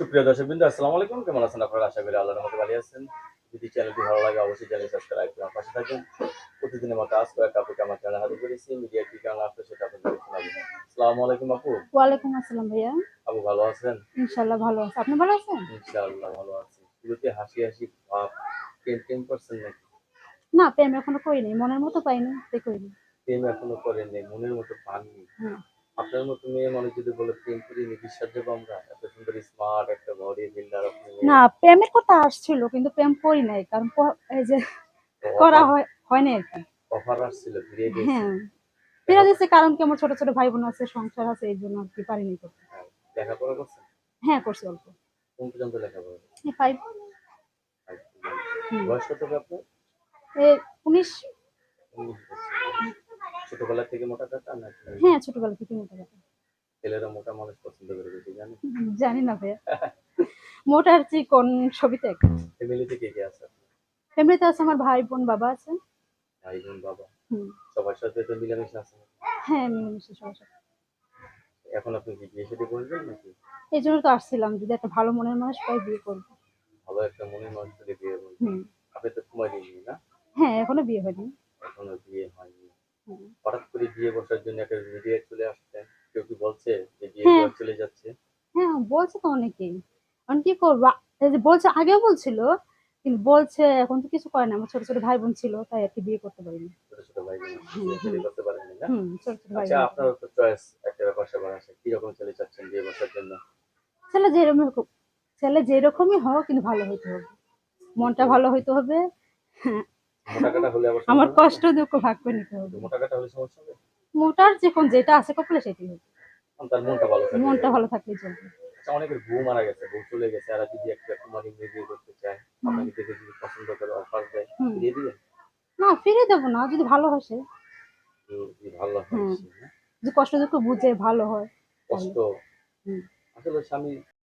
সুপ্রিয় দর্শক বিন্দু আসসালামু আলাইকুম। কেমন আছেন আপনারা? আশা করি আল্লাহর মতো ভালো আছেন। যদি চ্যানেলটি ভালো লাগে অবশ্যই চ্যানেল সাবস্ক্রাইব করে আমার পাশে থাকবেন। প্রতিদিনের মতো আজ কয়েক আপুকে আমার চ্যানেল হাতে করেছি। মিডিয়া কি কারণ আসলে সেটা আপনাদের আসসালামু আলাইকুম আপু। আসসালাম ভাইয়া। আপু ভালো আছেন? ইনশাল্লাহ ভালো আছে। আপনি ভালো আছেন? ইনশাআল্লাহ ভালো আছি। হাসি হাসি ভাব টেন টেন পার্সেন্ট নাকি? না প্রেম এখনও করিনি। মনের মতো পাইনি তাই করিনি। প্রেম এখনও করেননি মনের মতো পাননি। হুম। আপনার মতো মেয়ে মানুষ যদি বলে প্রেম করিনি বিশ্বাস দেবো আমরা? এত সুন্দর স্মার্ট একটা বডি বিল্ডার আপনি না প্রেমের কথা আসছিল কিন্তু প্রেম করি নাই কারণ এই যে করা হয় হয়নি আর কি। অফার আসছিল ফিরিয়ে দিয়েছি। হ্যাঁ ফিরে দিচ্ছে কারণ কি আমার ছোট ছোট ভাই বোন আছে সংসার আছে এই জন্য আর কি পারিনি করতে লেখাপড়া করছেন? হ্যাঁ করছি অল্প। কোন পর্যন্ত লেখাপড়া? করছেন? ফাইভ। বয়স কত আপনার? উনিশ। ছোটবেলা থেকে মোটা কাটা নাকি? হ্যাঁ ছোটবেলা থেকে মোটা কথা ছেলেরা মোটা মানুষ পছন্দ করে বেশি জানেন জানি না ভাইয়া। মোটার চিকন ছবিতে ফ্যামিলিতে কে কে আছে? ফ্যামিলিতে আছে আমার ভাই বোন বাবা আছে। ভাই বোন বাবা সবার সাথে তো মিলামিশা আছে? হ্যাঁ মিলেমিশে সবার সাথে। এখন আপনি কি বিয়ে সাথে করবেন নাকি? এই জন্য তো আসছিলাম যদি একটা ভালো মনের মানুষ পাই বিয়ে করব। ভালো একটা মনের মানুষ করে বিয়ে করবেন। আপনি তো দিননি না? হ্যাঁ এখনও বিয়ে হয়নি। এখনও বিয়ে হয়নি। হঠাৎ করে বিয়ে বসার জন্য একটা মিডিয়া চলে আসছে। কেউ কি বলছে যে বিয়ে হ্যাঁ। চলে যাচ্ছে? হ্যাঁ বলছে তো অনেকেই। আমি কি করব? এই যে বলছে আগেও বলছিল কিন্তু বলছে এখন তো কিছু করে না। আমার ছোট ছোট ভাই বোন ছিল তাই আর কি বিয়ে করতে পারিনি। ছোট ছোট ভাই বোন হুম, বিয়ে হুম। করতে পারেননি না? হুম ছোট ছোট ভাই আচ্ছা বোন আপনার তো চয়েস একটা ব্যাপার স্যাপার আছে। কীরকম ছেলে চাচ্ছেন বিয়ে বসার জন্য? ছেলে যেরকম হোক ছেলে যেরকমই হোক কিন্তু ভালো হইতে হবে। মনটা ভালো হইতে হবে। আবার আমার কষ্ট দুঃখ ভাগ করে নিতে হবে। মোটার যখন যেটা আছে কপালে সেটাই হবে। মনটা ভালো থাকলে চলবে। আচ্ছা অনেকের বউ মারা গেছে বউ চলে গেছে আর যদি একটা কুমারী মেয়ে বিয়ে করতে চায় আপনাকে দেখে যদি পছন্দ করে অফার দেয় দিয়ে দিবেন না ফিরে দেবো না যদি ভালো হয় সে। ভালো হয়? যদি কষ্ট দুঃখ বুঝে ভালো হয় কষ্ট। আসলে স্বামী